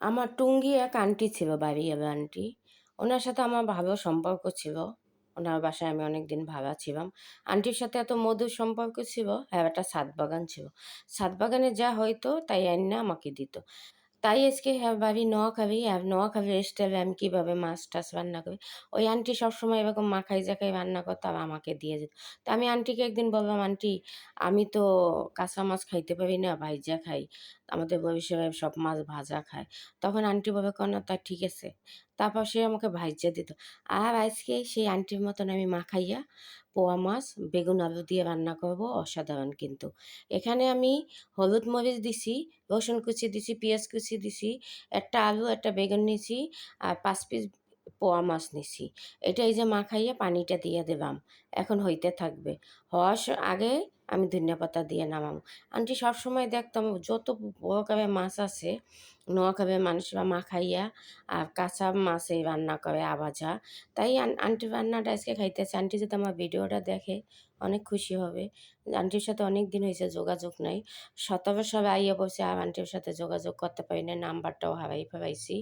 আমার টুঙ্গি এক আন্টি ছিল বাড়ি বাড়িওয়ালা আন্টি ওনার সাথে আমার ভালো সম্পর্ক ছিল। ওনার বাসায় আমি অনেক দিন ভাড়া ছিলাম আন্টির সাথে এত মধুর সম্পর্ক ছিল আর একটা সাত বাগান ছিল। সাত বাগানে যা হইতো, তাই আইনা আমাকে দিত। তাই আজকে হ্যাঁ বাড়ি নোয়াখালী আর নোয়াখালী স্টাইলে আমি কীভাবে মাছ টাছ রান্না করি ওই আন্টি সবসময় এরকম মাখাই জাখাই রান্না করতো, আর আমাকে দিয়ে যেত তো আমি আন্টিকে একদিন বললাম আন্টি আমি তো কাঁচা মাছ খাইতে পারি না, ভাইজা খাই, আমাদের ভবিষ্যতে সব মাছ ভাজা খায়। তখন আন্টি বলে না, তা ঠিক আছে। তারপর সে আমাকে ভাইজা দিত। আর আজকে সেই আন্টির মতন আমি মাখাইয়া পোয়া মাছ, বেগুন আলু দিয়ে রান্না করব, অসাধারণ কিন্তু। এখানে আমি হলুদ মরিচ দিছি, রসুন কুচি দিছি, পেঁয়াজ কুচি দিছি, একটা আলু, একটা বেগুন নিছি আর পাঁচ পিস পোয়া মাছ নিছি। এটা এই যে মাখাইয়া পানিটা দিয়ে দিলাম। এখন হইতে থাকবে। হওয়ার আগে আমি ধনিয়া পাতা দিয়ে নামাম আন্টি সবসময় দেখতাম যত বড় মাছ আছে নোয়াখাবে মানুষরা মাখাইয়া আর কাঁচা মাছে রান্না করে আবাজা। তাই আন- আন্টির রান্নাটা আজকে খাইতেছে। আন্টি যদি আমার ভিডিওটা দেখে অনেক খুশি হবে। আন্টির সাথে অনেক দিন হয়েছে যোগাযোগ নাই। শতবার সবাই আইয়া বসে আর আন্টির সাথে যোগাযোগ করতে পারি না নাম্বারটাও হারাই ফেলাইছি।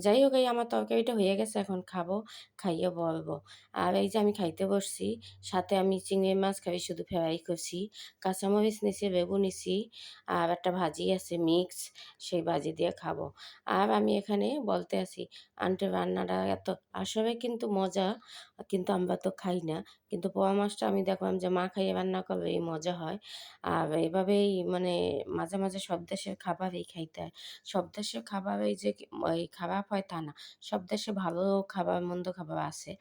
যাই হোক, এই আমার তরকারিটা হয়ে গেছে, এখন খাব, খাইয়ে বলব আর এই যে আমি খাইতে বসছি সাথে আমি চিংড়ি মাছ খাই, শুধু ফ্রাই করছি। কাঁচামরিচ নিছি, লেবু নিছি, আর একটা ভাজি আছে, মিক্স, সেই ভাজি দিয়ে খাব। আর আমি এখানে বলতে আছি, আন্টি রান্নাটা এত, আসলে কিন্তু মজা, কিন্তু আমরা তো খাই না। কিন্তু পোয়া মাছটা আমি দেখলাম যে মা খাইয়ে রান্না করলে এই মজা হয়। আর এভাবেই মানে মাঝে মাঝে সব দেশের খাবারই খাইতে হয়। সব দেশের খাবার এই যে এই খারাপ হয় তা না। সব দেশে ভালো খাবার, মন্দ খাবার আছে।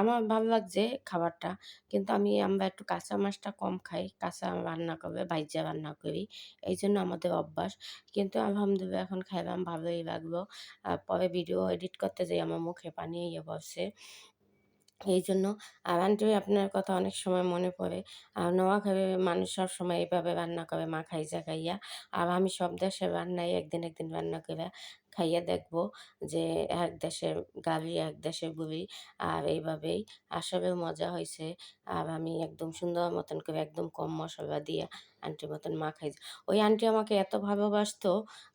আমার ভালো লাগছে খাবারটা। কিন্তু আমি, আমরা একটু কাঁচা মাছটা কম খাই, কাঁচা রান্না করবে ভাইজা রান্না করি এই জন্য আমাদের অভ্যাস। কিন্তু আলহামদুলিল্লাহ এখন খাইলাম, ভালোই লাগল। পরে ভিডিও এডিট করতে যাই, আমার মুখে পানি ইয়ে বসে এই জন্য আর আন্টি, আপনার কথা অনেক সময় মনে পড়ে। আর নোয়াখালী মানুষ সব সময় এইভাবে রান্না করে মা খাইজা খাইয়া। আর আমি সব দেশে রান্নাই একদিন একদিন রান্না করে খাইয়া দেখব যে এক দেশের গালি এক দেশের বুড়ি আর এইভাবেই। আসলেও মজা হয়েছে আর আমি একদম সুন্দর মতন করে একদম কম মশলা দিয়ে আন্টির মতন মা খাই ওই আন্টি আমাকে এত ভালোবাসতো,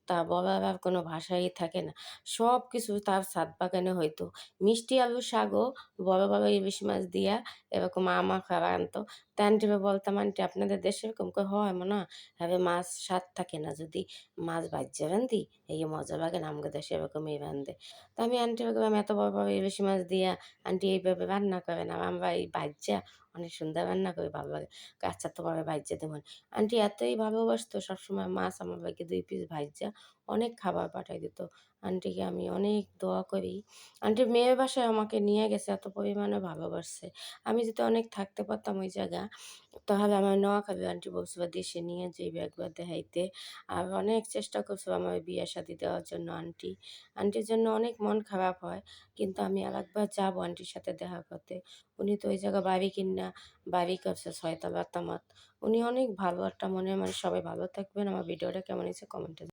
তা বলার আর কোনো ভাষাই থাকে না। সব কিছু তার ছাদ বাগানে হইতো। মিষ্টি আলু শাকও বড় বড় ইলিশ মাছ দিয়া এরকম আমা খাবার আনতো। তা আন্টিকে বলতাম, আন্টি, আপনাদের দেশে এরকম করে হয় মনে হবে মাছ স্বাদ থাকে না, যদি মাছ বাজ্যা রান্ধি এই মজা লাগে না আমাদের দেশে এরকমই রান্ধে তা আমি আন্টি বললাম, এত বড় বড় ইলিশ মাছ দিয়া আন্টি এইভাবে রান্না করে না, আমরা এই বাজ্যা অনেক সুন্দর রান্না করে ভালো লাগে আচ্ছা তোমার ভাজ্যা দেবেন আন্টি এতই ভালোবাসতো, সবসময় মাছ আমার ভাইকে দুই পিস ভাজ্যা, অনেক খাবার পাঠাই দিত। আন্টিকে আমি অনেক দোয়া করি। আন্টির মেয়ের বাসায় আমাকে নিয়ে গেছে, এত পরিমাণে ভালোবাসছে। আমি যদি অনেক থাকতে পারতাম ওই জায়গা তাহলে আমার নোয়াখালী আন্টি বলছিল, দেশে নিয়ে যেই একবার দেখাইতে। আর অনেক চেষ্টা করছিল আমার বিয়ে শাদি দেওয়ার জন্য আন্টি আন্টির জন্য অনেক মন খারাপ হয়, কিন্তু আমি আরেকবার যাব আন্টির সাথে দেখা করতে। উনি তো ওই জায়গা বাড়ি কিনা, বাড়ি করছে ছয়তলা তামাত। উনি অনেক ভালো একটা মনে মানে সবাই ভালো থাকবেন। আমার ভিডিওটা কেমন হয়েছে কমেন্টে